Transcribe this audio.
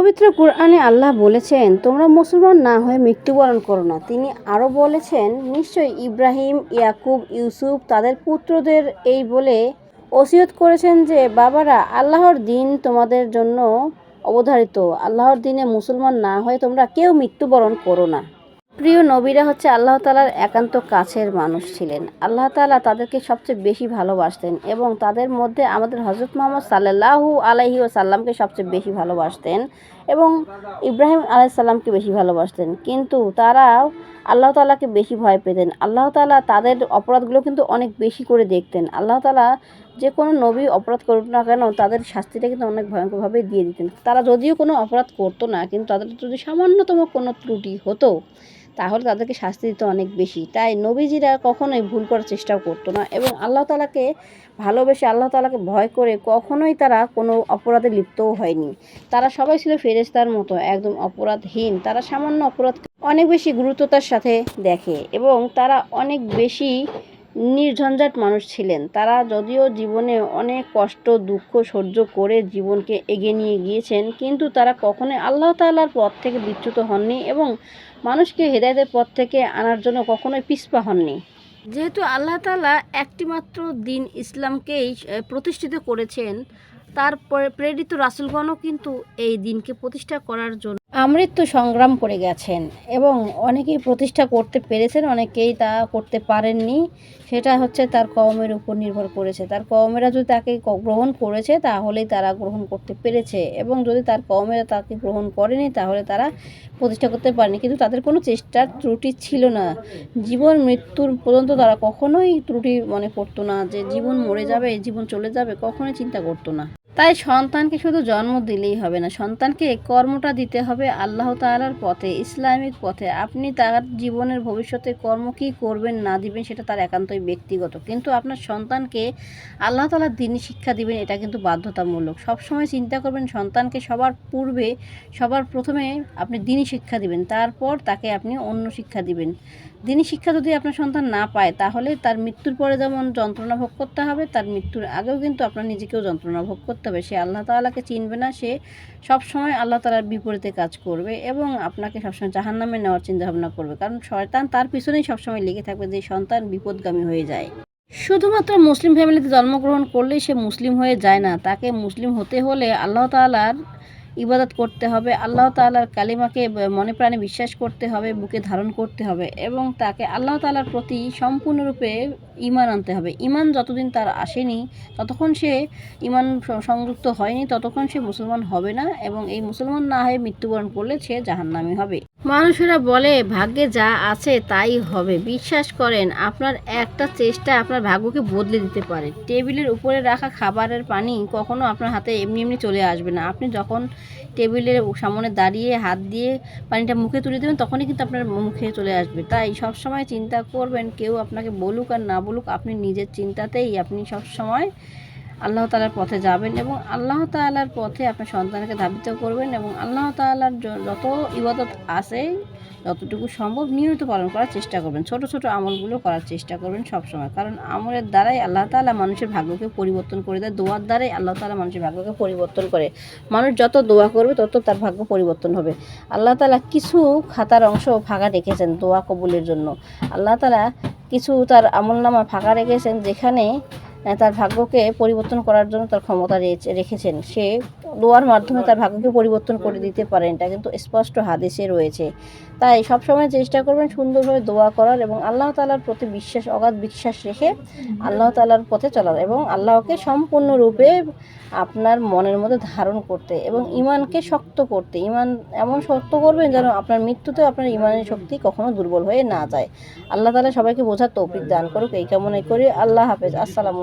পবিত্র কোরআনে আল্লাহ বলেছেন, তোমরা মুসলমান না হয়ে মৃত্যুবরণ করো না। তিনি আরও বলেছেন, নিশ্চয়ই ইব্রাহিম, ইয়াকুব, ইউসুফ তাদের পুত্রদের এই বলে ওসিয়ত করেছেন যে, বাবারা, আল্লাহর দিন তোমাদের জন্য অবধারিত। আল্লাহর দিনে মুসলমান না হয়ে তোমরা কেউ মৃত্যুবরণ করো না। প্রিয় নবীরা হচ্ছে আল্লাহ তালার একান্ত কাছের মানুষ ছিলেন। আল্লাহ তালা তাদেরকে সবচেয়ে বেশি ভালোবাসতেন এবং তাদের মধ্যে আমাদের হজরত মোহাম্মদ সাল্লাহু আলাইহি ও সাল্লামকে সবচেয়ে বেশি ভালোবাসতেন এবং ইব্রাহিম আলাইসাল্লামকে বেশি ভালোবাসতেন। কিন্তু তারাও আল্লাহ তালাকে বেশি ভয় পেতেন। আল্লাহ তালা তাদের অপরাধগুলো কিন্তু অনেক বেশি করে দেখতেন। আল্লাহ তালা যে কোনো নবী অপরাধ করুক না কেন তাদের শাস্তিটা কিন্তু অনেক ভয়ঙ্করভাবে দিয়ে দিতেন। তারা যদিও কোনো অপরাধ করতো না, কিন্তু তাদের যদি সামান্যতম কোনো ত্রুটি হতো তাহলে তাদেরকে শাস্তি দিত অনেক বেশি। তাই নবীজিরা কখনোই ভুল করার চেষ্টাও করতো না এবং আল্লাহ তালাকে ভালোবেসে আল্লাহ তালাকে ভয় করে কখনোই তারা কোনো অপরাধে লিপ্তও হয়নি। তারা সবাই ছিল ফেরেস্তার মতো, একদম অপরাধহীন। তারা সামান্য অপরাধ অনেক বেশি গুরুত্বতার সাথে দেখে এবং তারা অনেক বেশি নির্ঝঞ্ঝাট মানুষ ছিলেন। তারা যদিও জীবনে অনেক কষ্ট, দুঃখ সহ্য করে জীবনকে এগিয়ে নিয়ে গিয়েছেন, কিন্তু তারা কখনোই আল্লাহ তাল্লার পথ থেকে বিচ্যুত হননি এবং মানুষকে হেদায়তের পথ থেকে আনার জন্য কখনোই পিছপা হননি। যেহেতু আল্লাহ তালা একটিমাত্র দিন ইসলামকেই প্রতিষ্ঠিত করেছেন, তারপরে প্রেরিত রাসুলগণও কিন্তু এই দিনকে প্রতিষ্ঠা করার জন্য আমৃত্যু সংগ্রাম করে গেছেন এবং অনেকেই প্রতিষ্ঠা করতে পেরেছেন, অনেকেই তা করতে পারেননি। সেটা হচ্ছে তার কওমের উপর নির্ভর করেছে। তার কওমেরা যদি তাকে গ্রহণ করেছে, তাহলেই তারা গ্রহণ করতে পেরেছে এবং যদি তার কওমেরা তাকে গ্রহণ করেনি, তাহলে তারা প্রতিষ্ঠা করতে পারেনি। কিন্তু তাদের কোনো চেষ্টার ত্রুটি ছিল না। জীবন মৃত্যুর পর্যন্ত তারা কখনোই ত্রুটি মনে করতো না যে, জীবন মরে যাবে, জীবন চলে যাবে, কখনোই চিন্তা করতো না। তাই সন্তানকে শুধু জন্ম দিলেই হবে না, সন্তানকে কর্মটা দিতে হবে আল্লাহ তালার পথে, ইসলামিক পথে। আপনি তার জীবনের ভবিষ্যতে কর্ম কী করবেন, না দিবেন, সেটা তার একান্তই ব্যক্তিগত। কিন্তু আপনার সন্তানকে আল্লাহ তালার দিনই শিক্ষা দিবেন, এটা কিন্তু বাধ্যতামূলক। সবসময় চিন্তা করবেন, সন্তানকে সবার পূর্বে, সবার প্রথমে আপনি দিনই শিক্ষা দিবেন, তারপর তাকে আপনি অন্য শিক্ষা দিবেন। দিনই শিক্ষা যদি আপনার সন্তান না পায়, তাহলে তার মৃত্যুর পরে যেমন যন্ত্রণা ভোগ করতে হবে, তার মৃত্যুর আগেও কিন্তু আপনার নিজেকেও যন্ত্রণা ভোগ করতে হবে। সে আল্লাহ তাআলাকে চিনবে না, সে সবসময় আল্লাহ তালার বিপরীতে কাজ করবে এবং আপনাকে সবসময় জাহান্নামে নেওয়ার চিন্তা ভাবনা করবে। কারণ শয়তান তার পিছনেই সবসময় লেগে থাকবে যে সন্তান বিপদগামী হয়ে যায়। শুধুমাত্র মুসলিম ফ্যামিলিতে জন্মগ্রহণ করলেই সে মুসলিম হয়ে যায় না। তাকে মুসলিম হতে হলে আল্লাহ তাআলার ইবাদত করতে হবে, আল্লাহ তাআলার কালিমাকে মনে প্রাণে বিশ্বাস করতে হবে, বুকে ধারণ করতে হবে এবং তাকে আল্লাহ তালার প্রতি সম্পূর্ণরূপে ইমান আনতে হবে। ইমান যতদিন তার আসেনি, ততক্ষণ সে ইমান সংযুক্ত হয়নি, ততক্ষণ সে মুসলমান হবে না এবং এই মুসলমান না হয়ে মৃত্যুবরণ করলে সে জাহান্নামী হবে। মানুষেরা বলে, ভাগ্যে যা আছে তাই হবে। বিশ্বাস করেন, আপনার একটা চেষ্টা আপনার ভাগ্যকে বদলে দিতে পারে। টেবিলের উপরে রাখা খাবারের পানি কখনো আপনার হাতে এমনি এমনি চলে আসবে না। আপনি যখন টেবিলের সামনে দাঁড়িয়ে হাত দিয়ে পানিটা মুখে তুলে দেবেন, তখনই কিন্তু আপনার মুখে চলে আসবে। তাই সব সময় চিন্তা করবেন, কেউ আপনাকে বলুক আর না বলুক। আপনি নিজের চিন্তাতেই আপনি সব সময় আল্লাহ তালার পথে যাবেন এবং আল্লাহ তালার পথে আপনার সন্তানকে ধাবিত করবেন এবং আল্লাহ তাআলার য- যত ইবাদত আছে যতটুকু সম্ভব নিয়মিত পালন করার চেষ্টা করবেন। ছোট ছোট আমলগুলো করার চেষ্টা করবেন সব সময় কারণ আমলের দ্বারাই আল্লাহ তালা মানুষের ভাগ্যকে পরিবর্তন করে দেয়। দোয়ার দ্বারাই আল্লাহ তালা মানুষের ভাগ্যকে পরিবর্তন করে। মানুষ যত দোয়া করবে, তত তার ভাগ্য পরিবর্তন হবে। আল্লাহ তালা কিছু খাতার অংশ ফাঁকা রেখেছেন দোয়া কবুলের জন্য। আল্লাহ তালা কিছু তার আমলনামা ফাঁকা রেখেছেন যেখানে তার ভাগ্যকে পরিবর্তন করার জন্য তার ক্ষমতা রেখেছেন। সে দোয়ার মাধ্যমে তার ভাগ্যকে পরিবর্তন করে দিতে পারেন এটা কিন্তু স্পষ্ট হাদিসে রয়েছে। তাই সবসময় চেষ্টা করবেন সুন্দরভাবে দোয়া করার এবং আল্লাহ তালার প্রতি বিশ্বাস, অগাধ বিশ্বাস রেখে আল্লাহ তালার পথে চলার এবং আল্লাহকে সম্পূর্ণরূপে আপনার মনের মধ্যে ধারণ করতে এবং ইমানকে শক্ত করতে। ইমান এমন শক্ত করবেন যেন আপনার মৃত্যুতেও আপনার ইমানের শক্তি কখনো দুর্বল হয়ে না যায়। আল্লাহ তালা সবাইকে বোঝার তৌফিক দান করুক। এই কামনাই করি। আল্লাহ হাফেজ। আসসালামু